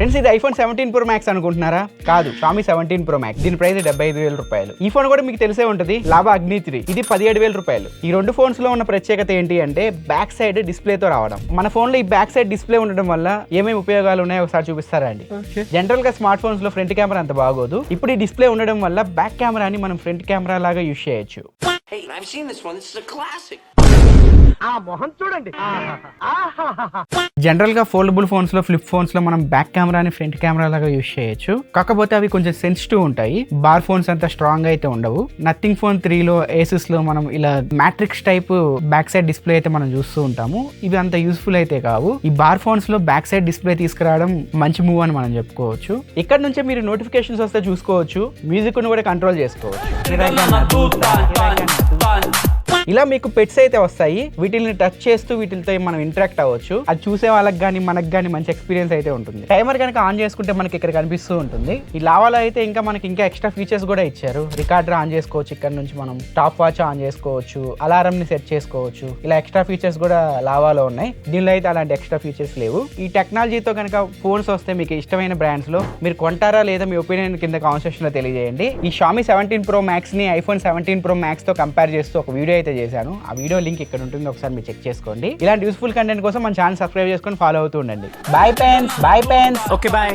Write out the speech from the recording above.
Friends ఇది iPhone seventeen pro max అనుకుంటున్నారా? కాదు షామీ సెవెంటీన్ ప్రో మ్యాక్స్ దీని ప్రైస్ డెబ్బై ఐదు వేల రూపాయలు. ఈ ఫోన్ కూడా మీకు తెలిసే ఉంటుంది లాభా అగ్ని త్రీ. ఇది పదిహేడు వేల రూపాయలు. ఈ రెండు ఫోన్స్లో ఉన్న ప్రత్యేకత ఏంటి అంటే బ్యాక్ సైడ్ డిస్ప్లేతో రావడం. మన ఫోన్లో ఈ బ్యాక్ సైడ్ డిస్ప్లే ఉండడం వల్ల ఏమేమి ఉపయోగాలు ఉన్నాయో ఒకసారి చూపిస్తారా అండి? జనరల్గా స్మార్ట్ ఫోన్స్లో ఫ్రంట్ కెమెరా అంత బాగోదు. ఇప్పుడు ఈ డిస్ప్లే ఉండడం వల్ల బ్యాక్ కెమెరాని మనం ఫ్రంట్ కెమెరా లాగా యూస్ చేయొచ్చు. జనరల్గా ఫోల్డబుల్ ఫోన్స్లో ఫ్లిప్ ఫోన్స్లో మనం బ్యాక్ కెమెరాని ఫ్రంట్ కెమెరా లాగా యూస్ చేయొచ్చు. కాకపోతే అవి కొంచెం సెన్సిటివ్ ఉంటాయి. బార్ ఫోన్స్ అంత స్ట్రాంగ్ అయితే ఉండవు. నథింగ్ ఫోన్ త్రీ లో ఏసెస్లో మనం ఇలా matrix type back side display అయితే మనం చూస్తూ ఉంటాము. ఇవి అంత యూస్ఫుల్ అయితే కావు. ఈ బార్ ఫోన్స్లో బ్యాక్ సైడ్ డిస్ప్లే తీసుకురావడం మంచి మూవ్ అని మనం చెప్పుకోవచ్చు. ఇక్కడ నుంచే మీరు నోటిఫికేషన్స్ వస్తే చూసుకోవచ్చు. మ్యూజిక్ను కూడా కంట్రోల్ చేసుకోవచ్చు. ఇలా మీకు పెట్స్ అయితే వస్తాయి. వీటిని టచ్ చేస్తూ వీటితో మనం ఇంటరాక్ట్ అవ్వచ్చు. అది చూసే వాళ్ళకి కానీ మనకి కానీ మంచి ఎక్స్పీరియన్స్ అయితే ఉంటుంది. టైమర్ కనుక ఆన్ చేసుకుంటే మనకి ఇక్కడ కనిపిస్తూ ఉంటుంది. ఈ లావాలో అయితే ఇంకా మనకి ఇంకా ఎక్స్ట్రా ఫీచర్స్ కూడా ఇచ్చారు. రికార్డర్ ఆన్ చేసుకోవచ్చు. ఇక్కడ నుంచి మనం టాప్ వాచ్ ఆన్ చేసుకోవచ్చు. అలారం ని సెట్ చేసుకోవచ్చు. ఇలా ఎక్స్ట్రా ఫీచర్స్ కూడా లావాలో ఉన్నాయి. దీనిలో అయితే అలాంటి ఎక్స్ట్రా ఫీచర్స్ లేవు. ఈ టెక్నాలజీతో కనుక ఫోన్స్ వస్తే మీకు ఇష్టమైన బ్రాండ్స్లో మీరు కొంటారా లేదా మీ ఒపీనియన్ కింద కాన్సెషన్లో తెలియజేయండి. ఈ షామీ సెవెంటీన్ ప్రో మ్యాక్స్ని ఐఫోన్ సెవెంటీన్ ప్రో మ్యాక్స్తో కంపేర్ చేస్తూ ఒక వీడియో అయితే చేశాను. ఆ వీడియో లింక్ ఇక్కడ ఉంటుంది. ఒకసారి మీరు చెక్ చేసుకోండి. ఇలాంటి యూస్ఫుల్ కంటెంట్ కోసం మన ఛానల్ సబ్స్క్రైబ్ చేసుకొని ఫాలో అవుతూ ఉండండి. Bye friends bye friends okay bye